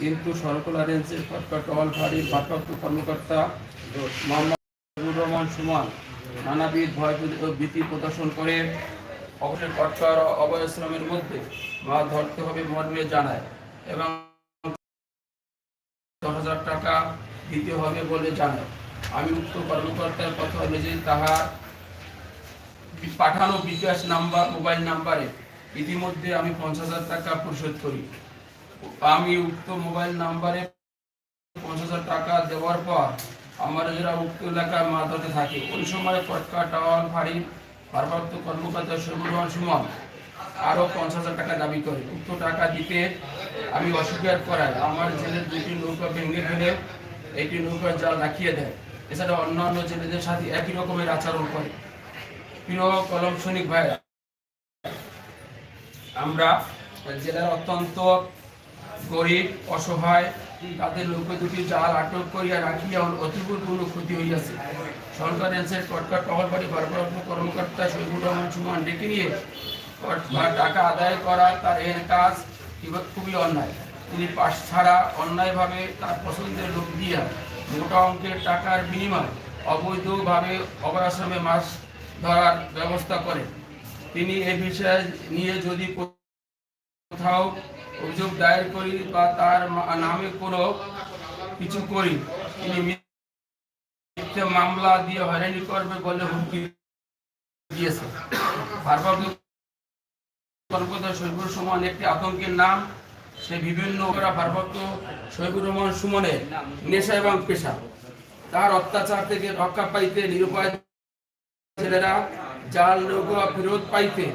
কিন্তু সরকলা রেঞ্জের কটকা টহল ফাঁড়ির ভারপ্রাপ্ত কর্মকর্তা মোহাম্মদ রহমান সুমন নানাবিধ ভয় ভীতি প্রদর্শন করে অবশ্যই কটকার অবয়শ্রমের মধ্যে মা ধরতে হবে মর্মে জানায় এবং দশ হাজার টাকা দিতে হবে বলে জানায়। আমি উক্ত কর্মকর্তার কথা অনুযায়ী তাহার পাঠানো বিকাশ নাম্বার, মোবাইল নাম্বারে ইতিমধ্যে আমি পঞ্চাশ হাজার টাকা পরিশোধ করি। আমি উক্ত মোবাইল নাম্বারে পঞ্চাশ হাজার টাকা দেওয়ার পর আমার যারা উক্ত এলাকায় ধরতে থাকে, ওই সময় কটকা টাওয়াল ফাঁড়ির ভারপ্রাপ্ত কর্মকর্তা শহীদুর রহমান সুমন আরও পঞ্চাশ হাজার টাকা দাবি করে। উক্ত টাকা দিতে আমি অস্বীকার করায় আমার জেলের দুটি নৌকা ভেঙে ফেলে, একটি নৌকার জাল রাখিয়ে দেয়। এছাড়া অন্যান্য জেলেদের সাথে একই রকমের আচরণ করে। প্রিয় কলম সৈনিক ভাইরা আমরা জেলার অত্যন্ত গরিব, অসহায়, তাদের লোক দুটি জাল আটক করিয়া রাখিয়া অতীব কোনো ক্ষতি হইয়াছে। সরকার এনসের কটকা টহলবাড়ি ভারপ্রাপ্ত কর্মকর্তা শহীদুর রহমান সুমান ডেকে নিয়ে টাকা আদায় করা তার এর কাজ খুবই অন্যায়। তিনি পাশ ছাড়া অন্যায়ভাবে তার পছন্দের লোক দিয়া মোটা অঙ্কের টাকার বিনিময়ে অবৈধভাবে অবরাশ্রমে মাছ ধরার ব্যবস্থা করেন। তিনি এ বিষয়ে নিয়ে যদি কোথাও অভিযোগ দায়ের করি বা তার নামে কোনো কিছু করি, তিনি মামলা দিয়ে হয়রানি করবে বলে হুমকি দিয়েছে। ভারপ্রাপ্ত কর্মকর্তা শহীদুর একটি আতঙ্কের নাম। সে বিভিন্ন ভারপ্রাপ্ত শহীদুর রহমান সুমনের নেশা এবং পেশা। তার অত্যাচার থেকে রক্ষা পাইতে নিরুপায় ছেলেরা জাল, নৌকা ফেরত পাইতে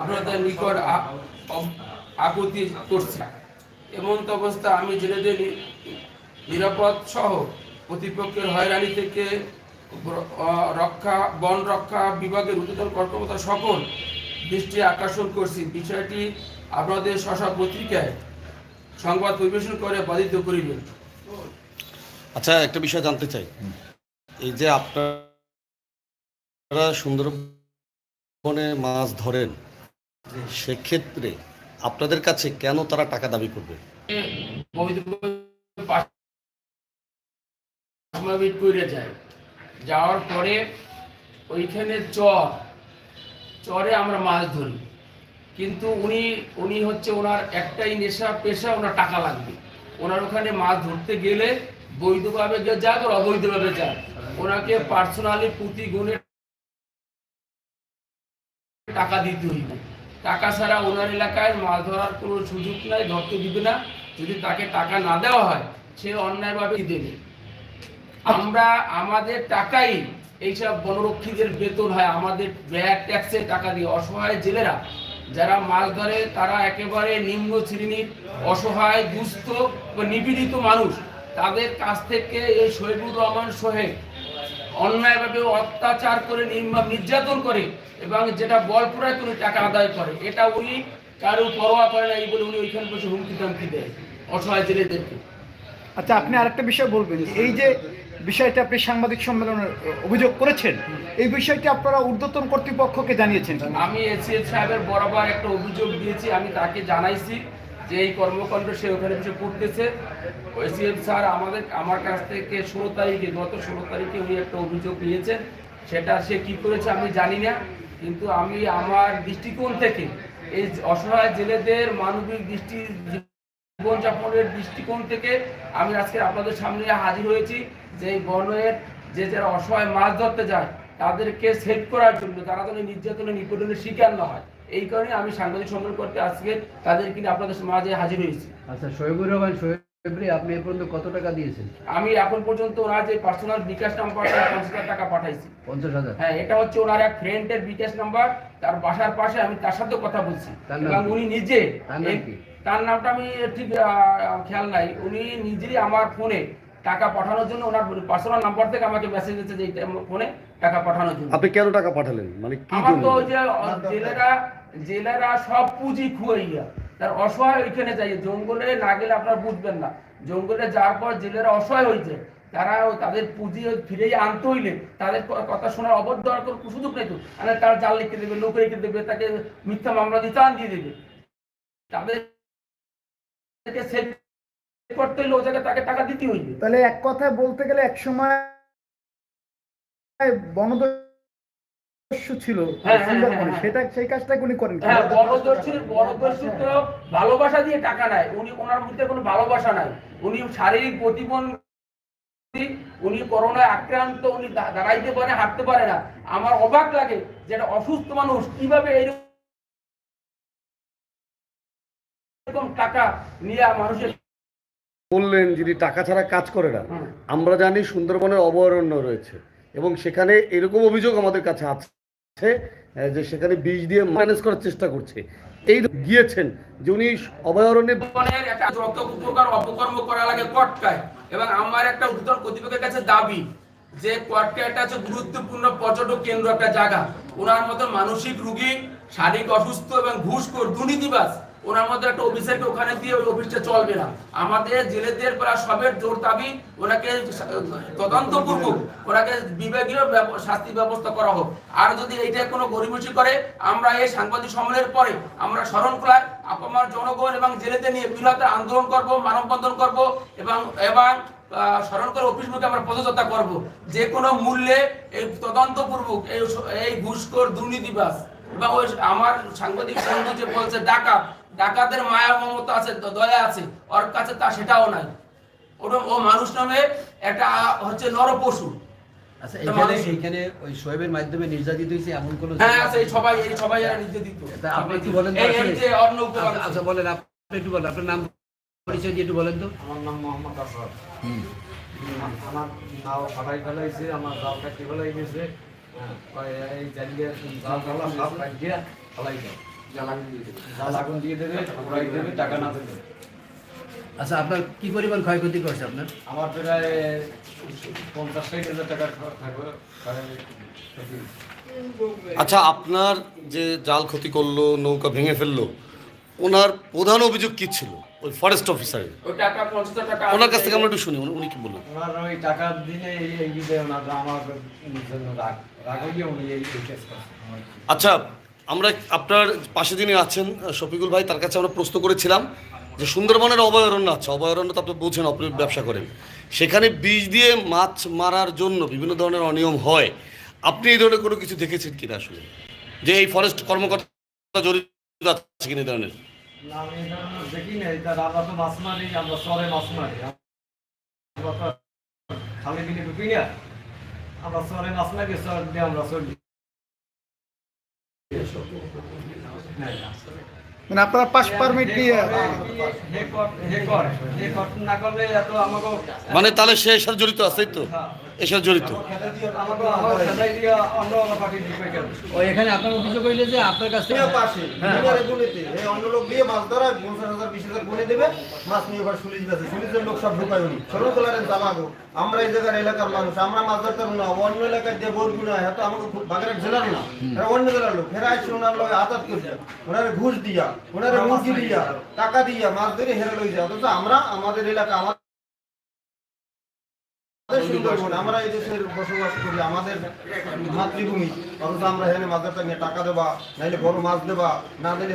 আপনাদের নিকট আ- অব- আকুতি করছে। এমন তো অবস্থা আমি জেলেদের নিরাপদ সহ প্রতিপক্ষের হয়রানি থেকে রক্ষা বন রক্ষা বিভাগের উদ্বোধন কর্মকর্তা সকল দৃষ্টি আকর্ষণ করছি। বিষয়টি আপনাদের স্বসা পত্রিকায় সংবাদ পরিবেশন করে বাধিত করিবেন আচ্ছা একটা বিষয় জানতে চাই। এই যে আপনারা সুন্দরবনে মাছ ধরেন সেক্ষেত্রে আপনাদের কাছে কেন তারা টাকা দাবি করবে যাওয়ার পরে ওইখানে চর চরে আমরা মাছ ধরি কিন্তু উনি উনি হচ্ছে ওনার একটাই নেশা পেশা ওনার টাকা লাগবে ওনার ওখানে মাছ ধরতে গেলে বৈধভাবে গে- যাক আর অবৈধভাবে যাক ওনাকে পার্সোনালি প্রতি গুণে টাকা দিতে হইবে টাকা ছাড়া ওনার এলাকায় মাছ ধরার কোনো সুযোগ নাই, ধরতে দিবে না। যদি তাকে টাকা না দেওয়া হয়, সে অন্যায়ভাবে দেবে? আমরা, আমাদের টাকাই এইসব বনরক্ষীদের বেতন হয়, আমাদের ব্যাগ ট্যাক্সের টাকা দিয়ে। অসহায় জেলেরা, যারা মাছ ধরে, তারা একেবারে নিম্ন শ্রেণির, অসহায়, দুস্থ বা নিপীড়িত মানুষ। তাদের কাছ থেকে এই শহীদুর রহমান সোহেব অন্যায়ভাবে অত্যাচার করে নির্মম নির্যাতন করে এবং যেটা বল প্রয়োগ করে টাকা আদায় করে এটা উনি কারও পরোয়া করে না এই বলে উনি ওইখানে বসে হুমকি টামকি দেয় অসহায় জেলেদেরকে। আচ্ছা আপনি আরেকটা বিষয় বলবেন এই যে বিষয়টা আপনি সাংবাদিক সম্মেলনে অভিযোগ করেছেন এই বিষয়টি আপনারা ঊর্ধ্বতন কর্তৃপক্ষকে জানিয়েছেন আমি এসিএফ সাহেবের বরাবর একটা অভিযোগ দিয়েছি আমি তাকে জানাইছি। যে এই কর্মকাণ্ড সে ওখানে বসে করতেছে। এসিএফ স্যার আমাদের, আমার কাছ থেকে ষোলো তারিখে, গত ষোলো তারিখে উনি একটা অভিযোগ নিয়েছেন। সেটা সে কি করেছে আমি জানি না, কিন্তু আমি আমার দৃষ্টিকোণ থেকে এই অসহায় জেলেদের মানবিক দৃষ্টি, জীবনযাপনের দৃষ্টিকোণ থেকে আমি আজকে আপনাদের সামনে হাজির হয়েছি যে এই বনের যে যারা অসহায় মাছ ধরতে যায়, তাদেরকে সেভ করার জন্য তারা যেন নির্যাতনের নিপীড়নের শিকার না হয়। এই কারণে আমি সাংবাদিক সম্মেলন করতে আজকে তাদের কিনে আপনাদের মাঝে হাজির হয়েছি। আচ্ছা শহীদুর রহমান আপনি এ পর্যন্ত কত টাকা দিয়েছেন? আমি এখন পর্যন্ত ওনার যে পার্সোনাল বিকাশ নাম্বার পঞ্চাশ হাজার টাকা পাঠাইছি। পঞ্চাশ হাজার? হ্যাঁ এটা হচ্ছে ওনার এক ফ্রেন্ডের বিকাশ নাম্বার তার বাসার পাশে আমি তার সাথে কথা বলছি। এবং উনি নিজে তার নামটা আমি ঠিক খেয়াল নাই। উনি নিজেই আমার ফোনে টাকা পাঠানোর জন্য ওনার পার্সোনাল নাম্বার থেকে আমাকে মেসেজ দিচ্ছে যে ফোনে টাকা পাঠানোর জন্য। আপনি কেন টাকা পাঠালেন? মানে কি আমার তো যে জেলেরা জেলেরা সব পুঁজি খুয়াইয়া, তার অসহায় ওইখানে যাই জঙ্গলে না গেলে আপনারা বুঝবেন না। জঙ্গলে যাওয়ার পর জেলেরা অসহায় হয়েছে তারা তাদের পুঁজি ফিরে আনতে হইলে তাদের কথা শোনার অবদ্ধ আর কোনো সুযোগ নেই তো। মানে তার জাল লিখে দেবে, লোক রেখে দেবে, তাকে মিথ্যা মামলা দিয়ে চান দিয়ে দেবে। তাদের সেট করতে হইলে ও জায়গায় তাকে টাকা দিতে হইবে। তাহলে এক কথায় বলতে গেলে এক সময় বনদস্যু ছিল হ্যাঁ, হ্যাঁ, সুন্দরবনে হ্যাঁ। সেটা সেই কাজটা উনি করেন হ্যাঁ বড়দর্শীর বড়দর্শী তো ভালোবাসা দিয়ে টাকা নেয়। উনি ওনার মধ্যে কোনো ভালোবাসা নাই। উনি শারীরিক প্রতিবন্ধী উনি করোনায় আক্রান্ত উনি দাঁড়াইতে পারে হাঁটতে পারে না। আমার অবাক লাগে যে একটা অসুস্থ মানুষ কীভাবে এইরকম টাকা নিয়ে মানুষের বললেন যিনি টাকা ছাড়া কাজ করে না। আমরা জানি সুন্দরবনের অভয়ারণ্য রয়েছে এবং সেখানে এরকম অভিযোগ আমাদের কাছে আছে। যে সেখানে বীজ দিয়ে ম্যানেজ করার চেষ্টা করছে। এই গিয়েছেন যে উনি অভয়ারণ্যে উপকার অপকর্ম করা লাগে কটকায় এবং আমার একটা উত্তর কর্তৃপক্ষের কাছে দাবি যে কটকায়টা হচ্ছে গুরুত্বপূর্ণ পর্যটক কেন্দ্র একটা জায়গা। ওনার মতো মানসিক রুগী, শারীরিক অসুস্থ এবং ঘুষখোর দুর্নীতিবাজ। ওনার মধ্যে একটা অফিসারকে ওখানে দিয়ে ওই অফিসটা চলবে না। আমাদের জেলেদের প্রায় সবের জোর দাবি ওনাকে তদন্তপূর্বক ওনাকে বিভাগীয় শাস্তি ব্যবস্থা করা হোক। আর যদি এইটা কোনো গরিমসি করে, আমরা এই সাংবাদিক সম্মেলনের পরে আমরা শরণখোলার আপামার জনগণ এবং জেলেদের নিয়ে বৃহৎ আন্দোলন করব, মানববন্ধন করব এবং এবং স্মরণ করে অফিস মুখে আমরা পদযাত্রা করব। যে কোনো মূল্যে এই তদন্তপূর্বক এই এই ঘুষখোর দুর্নীতিবাজ এবং ওই আমার সাংবাদিক বন্ধু যে বলছে ডাকাত ডাকাতের মায়া মমতা আছে দয়া আছে ওর কাছে তা সেটাও নাই। ওটা ও মানুষ নামে একটা হচ্ছে নরপশু। আচ্ছা এটা এখানে ওই শোয়েবের মাধ্যমে নির্যাতিত হয়েছে এমন কোনো হ্যাঁ আছে সবাই এই সবাই এরা নিজে আপনি একটু বলেন তো এই এই যে অন্য আচ্ছা, বলেন আপনি একটু বলেন আপনার নাম পরিচয় দিয়ে একটু বলেন তো। আমার নাম মোহাম্মদ আসাদ আমার নাও ফাটাই ফেলাইছে আমার জাল কাটি ফেলাই গেছে? এই সব ফেলাই দাও দিয়ে দেবে উড়াই দেবে টাকা না দেবে আচ্ছা আপনার কি পরিমাণ ক্ষয়ক্ষতি করছে আপনার? আমার প্রায় পঞ্চাশ ষাট হাজার টাকা থাকবে আচ্ছা আপনার যে জাল ক্ষতি করল নৌকা ভেঙে ফেলল ওনার প্রধান অভিযোগ কি ছিল? ওই ফরেস্ট টাকা ওনার কাছ থেকে আমরা একটু শুনি উনি- কি বললেন? ওনার ওই টাকা দিলে এই এই ওনার আমার রাগ রাগ হইয়ে উনি এই এই কেস করছে আমার। কি। আচ্ছা আমরা আপনার পাশে যিনি আছেন শফিকুল ভাই তার কাছে আমরা প্রশ্ন করেছিলাম যে সুন্দরবনের অভয়ারণ্য আছে অভয়ারণ্য তো আপনি বলছেন আপনি ব্যবসা করেন। সেখানে বীজ দিয়ে মাছ মারার জন্য বিভিন্ন ধরনের অনিয়ম হয়। আপনি এই ধরনের কোনো কিছু দেখেছেন কিনা আসলে? যে এই ফরেস্ট কর্মকর্তা জড়িত আছে কিনা এই ধরনের? না, আমি এই দেখি না এটা আমরা তো মাছ মারি আমরা চরে মাছ মারি আমরা তো খালি দিনে ঢুকি না। আমরা চরে মাছ মারি চর দিয়ে আমরা চলি মানে আপনারা পাস পারমিট দিয়ে মানে তাহলে সে সাথে জড়িত আছে তো। এর সাথে জড়িত। আমাকে আমার খেদাই দিয়ে অন্য অন্য পার্টি ঢুকে গেল ওই এখানে আপনার অভিযোগ হইলে যে আপনার কাছ থেকে পাশে মিনারে গুলিতে এই অন্য লোক দিয়ে মাছ ধরা পঞ্চাশ হাজার বিশ হাজার গুনে দেবে। মাছ নিয়ে এবার সুলিশ গেছে সুলিশের লোক সব ঢুকায় উনি। সরল তোলারের জামাগো আমরা এই জায়গার এলাকার মানুষ। আমরা মাছ ধরতে না। অন্য এলাকায় যে গুলো হয় আমাকে বাগেরহাট জেলার না। অন্য জেলার লোক। হেরা আসছে ওনার লোক আতাত করছে ওনারে ঘুষ দিয়া ওনারে মুরগি দিয়া টাকা দিয়া মাছ ধরে হেরা লই যায়। অথচ আমরা আমাদের এলাকা আমাদের আমরা এই দেশের বসবাস করি আমাদের মাতৃভূমি অথচ আমরা এখানে মাছ নিয়ে টাকা দেবা নাইলে বড় মাছ দেবা না দিলে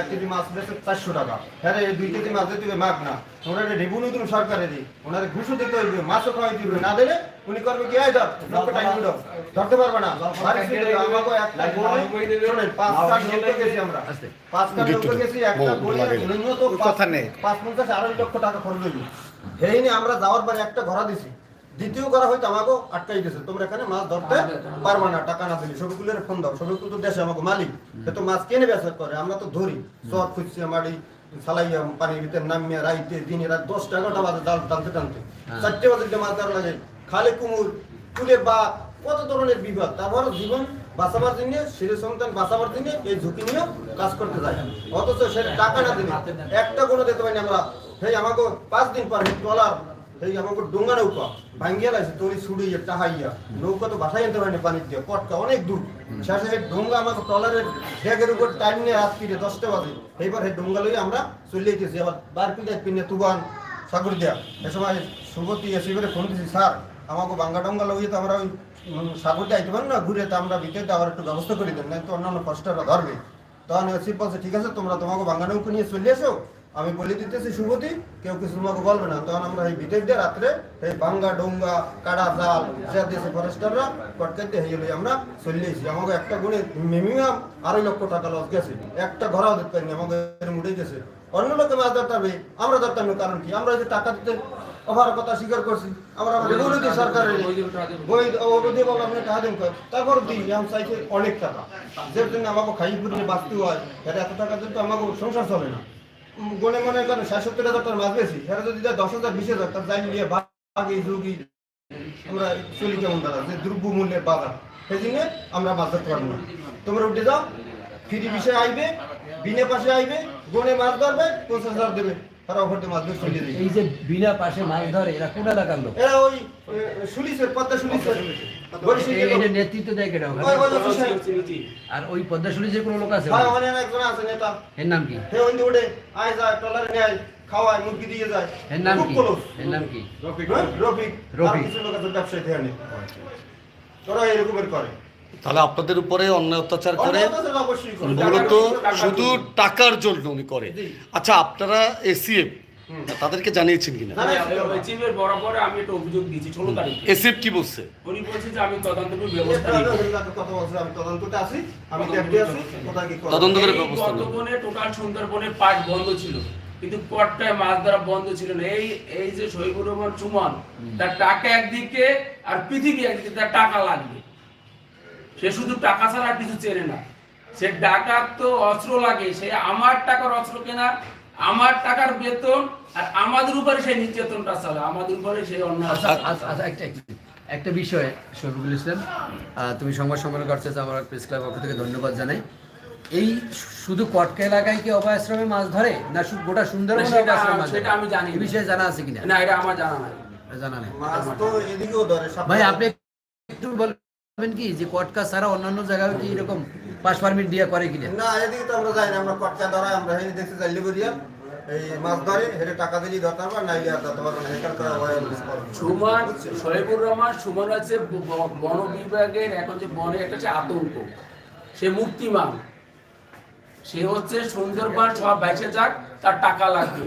এক কেজি মাছ চারশো টাকা। হ্যাঁ রে, দুই কেজি মাছ দিতে মাগ না। ওনারে রেভিনিউ দিন সরকারেরই ওনারে ঘুষও দিতে হইবে মাছও খাওয়াই দিবে না দিলে উনি করবে কি আয় ধর টাইম দিল ধরতে পারবে না। আমাকে একটা বলে শোনেন পাঁচ কাঠ লোককে গেছি আমরা। পাঁচ কাঠ লোককে গেছি একটা ও, বলে লাগে। ন্যূনত কথা নেই। পাঁচ পঞ্চাশ আড়াই লক্ষ টাকা খরচ হইবে এই নিয়ে আমরা যাওয়ার পরে একটা ঘোড়া দিছি। দ্বিতীয় করা হয়তো আমাকে আটকাই দিয়েছে তোমরা এখানে মাছ ধরতে পারবা না। টাকা না দিলে। সবিকুলের ফোন দাও। সবিকুল তো দেশে আমাকে মালিক। তো মাছ কেনে বেচা করে? আমরা তো ধরি। চট খুঁজছি মাড়ি সালাইয়া পানির ভিতরে নামিয়া রাইতে দিনে রাত দশটা এগারোটা বাজে জাল টানতে টানতে। চারটে বাজে মাছ ধরা লাগে। খালে কুমুর কুলের বা কত ধরনের বিপদ। তারপর জীবন বাঁচাবার জন্য শিশু সন্তান বাঁচাবার জন্য এই ঝুঁকি নিয়ে কাজ করতে যায়। অথচ সে টাকা না দিলে একটা কোনো দিতে পারিনি আমরা। সেই আমাকে পাঁচ দিন পর ট্রলার সেই আমাকে ডোঙ্গা নৌকা ভাঙ্গিয়া লাগছে তরি ছুড়িয়ে টাহাইয়া নৌকা তো বাসায় আনতে পারিনি পানির দিয়ে পটকা অনেক দূর। শেষে ডোঙ্গা আমাকে ট্রলারের ব্যাগের উপর টাইম নিয়ে রাত ফিরে দশটা বাজে। এইবার সেই ডোঙ্গা লইয়ে আমরা চলে যেতেছি আবার বার পিঠে পিনে তুবান সাগর দেয়া। এ সময় সুগতি এসে করে ফোন দিয়েছি স্যার, আমাকে বাঙ্গা ডঙ্গা লইয়ে তো আমরা ওই সাগর যাইতে পারি না, ঘুরে তো আমরা ভিতরে আবার একটু ব্যবস্থা করে দেন নাই তো অন্যান্য কষ্টটা ধরবে। তখন শিব বলছে, ঠিক আছে, তোমরা তোমাকে বাঙ্গা নৌকা নিয়ে চলে এসো আমি বলে দিতেছি শুভতি কেউ কিছু তোমাকে বলবে না। তখন আমরা এই ভিতর দিয়ে রাত্রে এই বাঙ্গা ডোঙ্গা কাড়া জাল যা দিয়েছে ফরেস্টাররা কটকাইতে হয়ে গেলে আমরা চলিয়েছি আমাকে একটা গুণে মিনিমাম আড়াই লক্ষ টাকা লস গেছে। একটা ঘরাও দিতে পারিনি আমাকে মুড়ে গেছে। অন্য লোকে মাছ ধরতে হবে আমরা ধরতে হবে কারণ কি? আমরা যে টাকা দিতে অভার কথা স্বীকার করছি আমরা বলে দিই সরকারের বই অবধি বলো আপনি টাকা দিন তারপর দিই আমি চাইছি অনেক টাকা। যে জন্য আমাকে খাই পুড়িয়ে বাঁচতে হয় এত টাকা দিতে আমাকে সংসার চলে না। গনে মনে করেন ষাট সত্তর হাজার টাকার মাছ বেশি। সেটা যদি দশ হাজার, বিশ হাজার, তার যাই নিয়ে যুগি আমরা চলি কেমন দাদা যে দ্রব্য মূল্যের বাজার সেই জন্য আমরা মাছ ধরতে পারব না। তোমরা উঠে যাও, ফ্রি বিষয়ে আইবে, বিনে পাশে আইবে গনে মাছ ধরবে, পঞ্চাশ হাজার দেবে। তারা ওখান থেকে মাছ ধরে চলিয়ে দেবে এই যে বিনা পাশে মাছ ধরে এরা কোন এলাকার লোক? এরা ওই এ, পদ্মা সুলিশের বরিশাল এ- থেকে- এটা নেতৃত্ব দেয় কেন ওই ওই যে সুশান্ত। আর ওই পদ্মাশুলি যে কোনো লোক আছে একজন আছে নেতা। এর নাম কি? ওই উঠে আয় যায় টলারে নেয় খাওয়ায় মুরগি দিয়ে যায়। এর নাম কি? এর নাম কি? হ্যাঁ, রফিক। রফিক। রফিক। কিছু লোক আছে ব্যবসায়ী থেকে তোরা এরকমের করে। তাহলে আপনাদের উপরে অন্যায় অত্যাচার করে মূলত শুধু টাকার জন্য উনি করে। আচ্ছা আপনারা এসিএফ তাদেরকে জানিয়েছেন কিনা? না, না, চিফের বরাবরে আমি একটা অভিযোগ দিয়েছি ষোলো তারিখে। এসিএফ কি বলছে? উনি বলছে যে আমি তদন্ত করে ব্যবস্থা তদন্ত করে টোটাল সুন্দরবনের পাট বন্ধ ছিল কিন্তু কটকায় মাছ ধরা বন্ধ ছিল না। এই এই যে শহীদুর রহমান সুমন তার টাকা একদিকে আর পৃথিবী একদিকে তার টাকা লাগবে। সে শুধু টাকা ছাড়া আর কিছু চেনে না। সে ডাকাত তো অস্ত্র লাগে সে আমার টাকার অস্ত্র কেনা আমার টাকার বেতন আর আমাদের উপরে সেই নির্যাতনটা চালে আমাদের উপরে সেই অন্যায় আচ্ছা আচ্ছা আচ্ছা, একটা বিষয় শফিকুল ইসলাম তুমি সংবাদ সম্মেলন করছ আমার প্রেস ক্লাব পক্ষ থেকে ধন্যবাদ জানাই। এই শুধু কটকা এলাকায় কি অভয় মাছ ধরে না গোটা সুন্দরবনে সেটা- আমি জানি এই বিষয়ে জানা আছে কিনা? না এটা আমার জানা নাই। জানা নেই। মাছ তো এদিকেও ধরে সাপ- ভাই আপনি একটু বলবেন কি যে কটকা ছাড়া অন্যান্য জায়গায় কি এরকম পাস পারমিট দিয়ে করে কিনা? না এদিকে তো আমরা যাই না আমরা কটকা ধরাই আমরা হেনি দেখতে করিয়া এই মাছ ধরে হেরে টাকা দিলেই ধরতে পারব নাইলে আর না এখান করে। করব। সুমন শহীদুর রহমান সুমন আছে ব- ব- বন বিভাগের এখন যে বনে একটা হচ্ছে আতঙ্ক। সে মুক্তিমান সে হচ্ছে সুন্দরবন সব বেঁচে যাক তার টাকা লাগবে।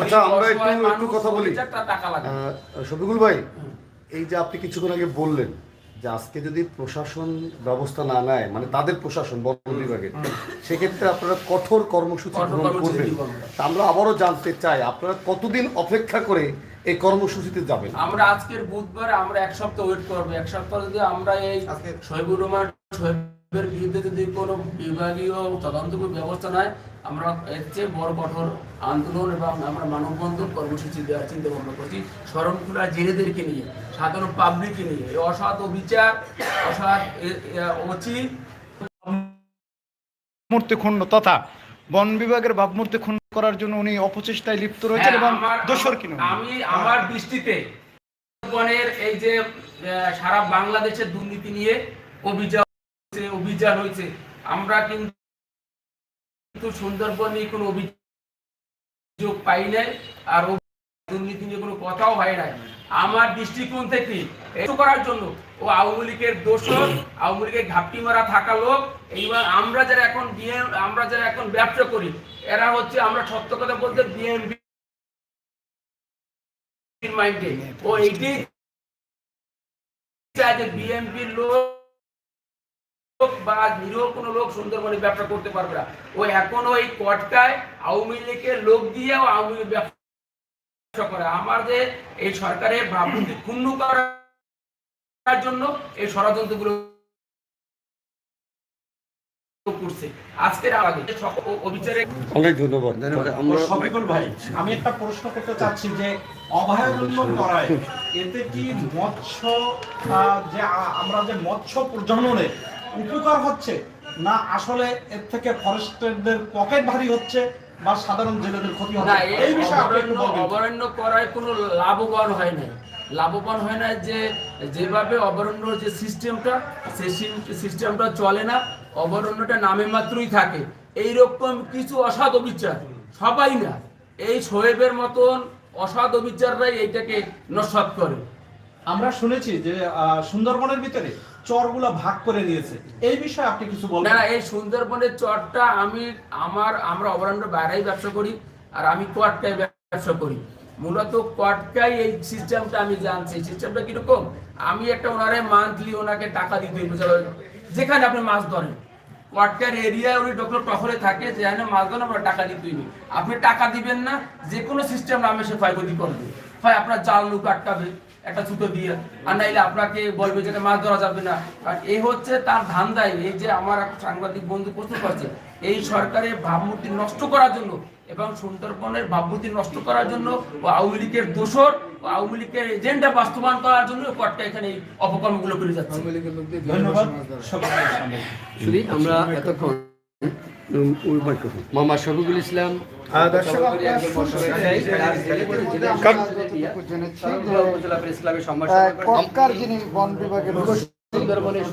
আচ্ছা, আমরা একটু- একটু কথা বলি। যাক, তার টাকা লাগবে। শফিকুল ভাই এই যে আপনি কিছুক্ষণ আগে বললেন যে আজকে যদি প্রশাসন ব্যবস্থা না নেয় মানে তাদের প্রশাসন বন বিভাগের সেক্ষেত্রে আপনারা কঠোর কর্মসূচি গ্রহণ করবেন। তা আমরা আবারও জানতে চাই আপনারা কতদিন অপেক্ষা করে এই কর্মসূচিতে যাবেন? আমরা আজকের বুধবার আমরা এক সপ্তাহ ওয়েট করব। এক সপ্তাহ যদি আমরা এই আজকে- শহীদুর রহমান শহীদের বিরুদ্ধে যদি কোনো বিভাগীয় তদন্ত ব্যবস্থা নেয় আমরা এর চেয়ে বড় কঠোর আন্দোলন এবং আমরা মানববন্ধন কর্মসূচি দেওয়ার চিন্তা ভাবনা করছি। শরণখোলা জেলেদেরকে নিয়ে সাধারণ পাবলিককে নিয়ে এই অসৎ অবিচার অসৎ অচিত মূর্তি ক্ষুণ্ণ তথা বন বিভাগের ভাবমূর্তি ক্ষুণ্ণ করার জন্য উনি অপচেষ্টায় লিপ্ত রয়েছেন হ্যাঁ, এবং দোষর কিনা আমি আমার দৃষ্টিতে সুন্দরবনের এই যে সারা বাংলাদেশের দুর্নীতি নিয়ে হয়েছে, অভিযান হয়েছে। আমরা কিন্তু সুন্দরবন নিয়ে কোনো অভিযোগ পাই নাই আর দুর্নীতি নিয়ে কোনো কথাও হয় নাই। আমার দৃষ্টিকোণ থেকে এত করার জন্য ও আওয়ামী লীগের দোষর, আওয়ামী লীগের ঘাপটি মারা থাকা লোক, এইবার আমরা যারা এখন বিএম, আমরা যারা এখন ব্যবসা করি, এরা হচ্ছে আমরা সত্য কথা বলতে বিএনপি মাইন্ডে ও চায় যে বিএনপির লোক বা নিরীহ কোনো লোক সুন্দরবনে ব্যবসা করতে পারবে না। ও এখন ওই কটকায় আওয়ামী লীগের লোক দিয়ে আওয়ামী লীগ ব্যবসা করে। আমাদের এই সরকারের ভাবমূর্তি ক্ষুণ্ণ করার জন্য এই ষড়যন্ত্রগুলো করছে। আজকের আগে অবিচারে অনেক ধন্যবাদ। আমরা শফিকুল ভাই আমি একটা প্রশ্ন করতে চাচ্ছি যে অভয়ারণ্য করায় এতে কি মৎস্য যে আমরা যে মৎস্য প্রজননে উপকার হচ্ছে না আসলে এর থেকে ফরেস্টারদের পকেট ভারী হচ্ছে বা সাধারণ জেলেদের ক্ষতি না হচ্ছে এই এই বিষয়ে আপনি একটু অভয়ারণ্য বলবেন। অভয়ারণ্য করায় কোনো লাভবান হয় না লাভবান হয় না যে যেভাবে অভয়ারণ্য যে সিস্টেমটা সেই সিস্টেমটা চলে না অভয়ারণ্যটা নামে মাত্রই থাকে। এই রকম কিছু অসাধ বিচার সবাই না। এই শোয়েবের মতন অসাধ বিচাররাই এইটাকে নস্বাত করে। আমরা শুনেছি যে আহ, সুন্দরবনের ভিতরে চরগুলো ভাগ করে নিয়েছে। এই বিষয়ে আপনি কিছু বলবেন? না এই সুন্দরবনের চরটা আমি, আমার, আমরা অভয়ারণ্য বাইরেই ব্যবসা করি আর আমি কোয়াটকায় ব্যবসা করি। মূলত কোয়াটকাই এই সিস্টেমটা আমি জানছি। সিস্টেমটা কীরকম? আমি একটা ওনারে মান্থলি ওনাকে টাকা দিতে যেখানে আপনি মাছ ধরেন কোয়াটকার এরিয়ায় উনি ডক্টর টহরে থাকে, যেখানে মাছ ধরেন আপনার টাকা দিতে হইবে। আপনি টাকা দিবেন না যে কোনো সিস্টেম নামে সে ক্ষয়ক্ষতি করবে। হয় আপনার জাল লুক আটকাবে একটা ছুতো দিয়ে। আর নাইলে আপনাকে বলবে যে এটা মাছ ধরা যাবে না। আর এই হচ্ছে তার ধান্দায় এই যে আমার এক সাংবাদিক বন্ধু প্রশ্ন করছে এই সরকারের ভাবমূর্তি নষ্ট করার জন্য এবং সুন্দরবনের ভাবমূর্তি নষ্ট করার জন্য ও আওয়ামী লীগের দোষর ও আওয়ামী লীগের এজেন্ডা বাস্তবায়ন করার জন্য কটকা এখানে এই অপকর্মগুলো করে যাচ্ছে। ধন্যবাদ। শফিকুল ইসলাম ভাই। মাইক্রোফোন মোহাম্মদ শফিকুল ইসলাম। দর্শক, আপনারা একজন বর্ষকের শুনছেন ন্যায়, যে- তার ছেলে বলে জেলে যতটুকু জেনেছি সরকার উপজেলা প্রেস ক্লাবের সম্মান আহ, কটকার যিনি বন বিভাগের সুন্দরবনের